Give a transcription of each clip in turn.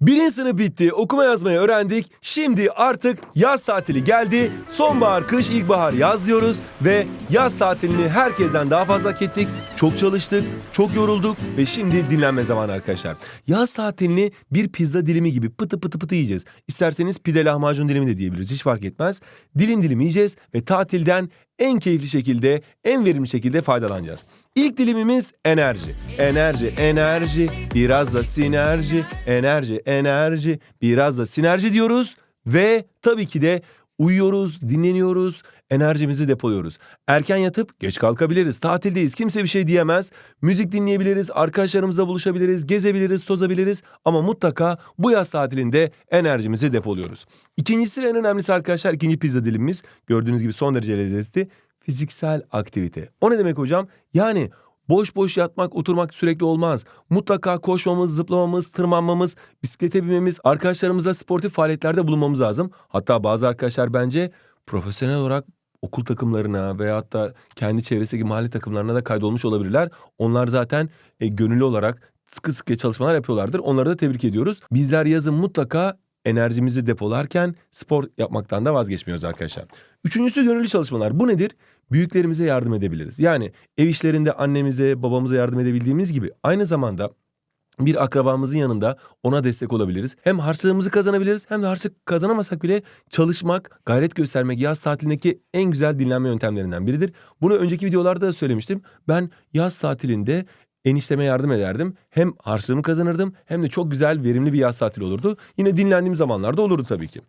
Birinci sınıf bitti, okuma yazmayı öğrendik. Şimdi artık yaz tatili geldi. Sonbahar, kış, ilkbahar, yaz diyoruz. Ve yaz tatilini herkesten daha fazla hak ettik. Çok çalıştık, çok yorulduk ve şimdi dinlenme zamanı arkadaşlar. Yaz tatilini bir pizza dilimi gibi pıtı pıtı pıtı yiyeceğiz. İsterseniz pide lahmacun dilimi de diyebiliriz, hiç fark etmez. Dilim dilim yiyeceğiz ve tatilden en keyifli şekilde, en verimli şekilde faydalanacağız. İlk dilimimiz enerji. Enerji, enerji, biraz da sinerji, enerji, enerji, biraz da sinerji diyoruz ve tabii ki de uyuyoruz, dinleniyoruz, enerjimizi depoluyoruz. Erken yatıp geç kalkabiliriz. Tatildeyiz. Kimse bir şey diyemez. Müzik dinleyebiliriz, arkadaşlarımızla buluşabiliriz, gezebiliriz, tozabiliriz ama mutlaka bu yaz tatilinde enerjimizi depoluyoruz. İkincisi ve en önemlisi arkadaşlar ikinci pizza dilimimiz. Gördüğünüz gibi son derece lezzetli. Fiziksel aktivite. O ne demek hocam? Yani boş boş yatmak, oturmak sürekli olmaz. Mutlaka koşmamız, zıplamamız, tırmanmamız, bisiklete binmemiz, arkadaşlarımızla sportif faaliyetlerde bulunmamız lazım. Hatta bazı arkadaşlar bence profesyonel olarak okul takımlarına veya hatta kendi çevresindeki mahalle takımlarına da kaydolmuş olabilirler. Onlar zaten e, gönüllü olarak sıkı sıkı çalışmalar yapıyorlardır. Onları da tebrik ediyoruz. Bizler yazın mutlaka enerjimizi depolarken spor yapmaktan da vazgeçmiyoruz arkadaşlar. Üçüncüsü gönüllü çalışmalar. Bu nedir? Büyüklerimize yardım edebiliriz. Yani ev işlerinde annemize, babamıza yardım edebildiğimiz gibi aynı zamanda bir akrabamızın yanında ona destek olabiliriz. Hem harçlığımızı kazanabiliriz hem de harçlık kazanamasak bile çalışmak, gayret göstermek yaz tatilindeki en güzel dinlenme yöntemlerinden biridir. Bunu önceki videolarda da söylemiştim. Ben yaz tatilinde enişteme yardım ederdim. Hem harçlığımı kazanırdım hem de çok güzel verimli bir yaz tatili olurdu. Yine dinlendiğim zamanlarda olurdu tabii ki.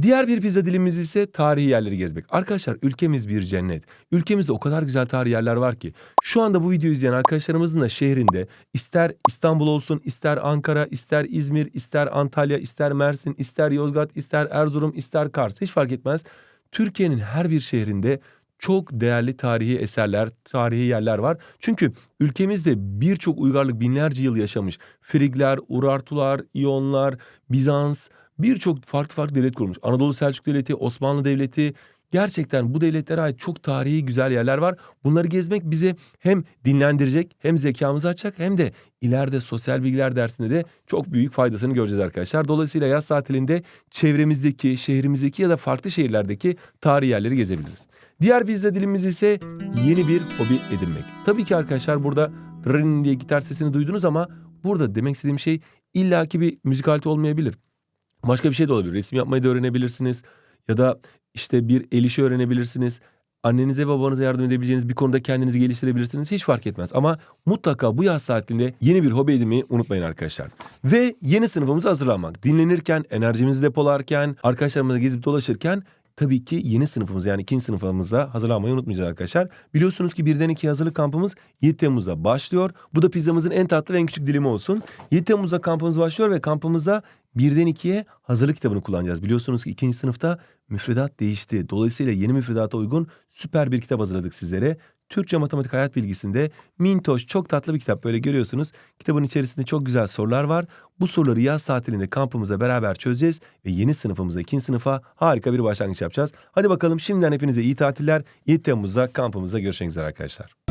Diğer bir pizza dilimiz ise tarihi yerleri gezmek. Arkadaşlar ülkemiz bir cennet. Ülkemizde o kadar güzel tarihi yerler var ki. Şu anda bu videoyu izleyen arkadaşlarımızın da şehrinde ister İstanbul olsun, ister Ankara, ister İzmir, ister Antalya, ister Mersin, ister Yozgat, ister Erzurum, ister Kars hiç fark etmez. Türkiye'nin her bir şehrinde çok değerli tarihi eserler, tarihi yerler var. Çünkü ülkemizde birçok uygarlık binlerce yıl yaşamış. Frigler, Urartular, İyonlar, Bizans birçok farklı farklı devlet kurmuş. Anadolu Selçuk Devleti, Osmanlı Devleti gerçekten bu devletlere ait çok tarihi güzel yerler var. Bunları gezmek bize hem dinlendirecek hem zekamızı açacak hem de ileride sosyal bilgiler dersinde de çok büyük faydasını göreceğiz arkadaşlar. Dolayısıyla yaz tatilinde çevremizdeki, şehrimizdeki ya da farklı şehirlerdeki tarihi yerleri gezebiliriz. Diğer bir izle dilimiz ise yeni bir hobi edinmek. Tabii ki arkadaşlar burada rın diye gitar sesini duydunuz ama burada demek istediğim şey illaki bir müzik aleti olmayabilir. Başka bir şey de olabilir. Resim yapmayı da öğrenebilirsiniz. Ya da işte bir el işi öğrenebilirsiniz. Annenize ve babanıza yardım edebileceğiniz bir konuda kendinizi geliştirebilirsiniz. Hiç fark etmez. Ama mutlaka bu yaz saatinde yeni bir hobi edinmeyi unutmayın arkadaşlar. Ve yeni sınıfımıza hazırlanmak. Dinlenirken, enerjimizi depolarken, arkadaşlarımızla gezip dolaşırken tabii ki yeni sınıfımız yani ikinci sınıfımızda hazırlanmayı unutmayacağız arkadaşlar. Biliyorsunuz ki birden iki hazırlık kampımız 7 Temmuz'da başlıyor. Bu da pizzamızın en tatlı ve en küçük dilimi olsun. 7 Temmuz'da kampımız başlıyor ve kampımıza birden ikiye hazırlık kitabını kullanacağız. Biliyorsunuz ki ikinci sınıfta müfredat değişti. Dolayısıyla yeni müfredata uygun süper bir kitap hazırladık sizlere. Türkçe matematik hayat bilgisinde mintoş çok tatlı bir kitap böyle görüyorsunuz. Kitabın içerisinde çok güzel sorular var. Bu soruları yaz tatilinde kampımıza beraber çözeceğiz ve yeni sınıfımıza ikinci sınıfa harika bir başlangıç yapacağız. Hadi bakalım şimdiden hepinize iyi tatiller. 7 Temmuz'da kampımızda görüşmek üzere arkadaşlar.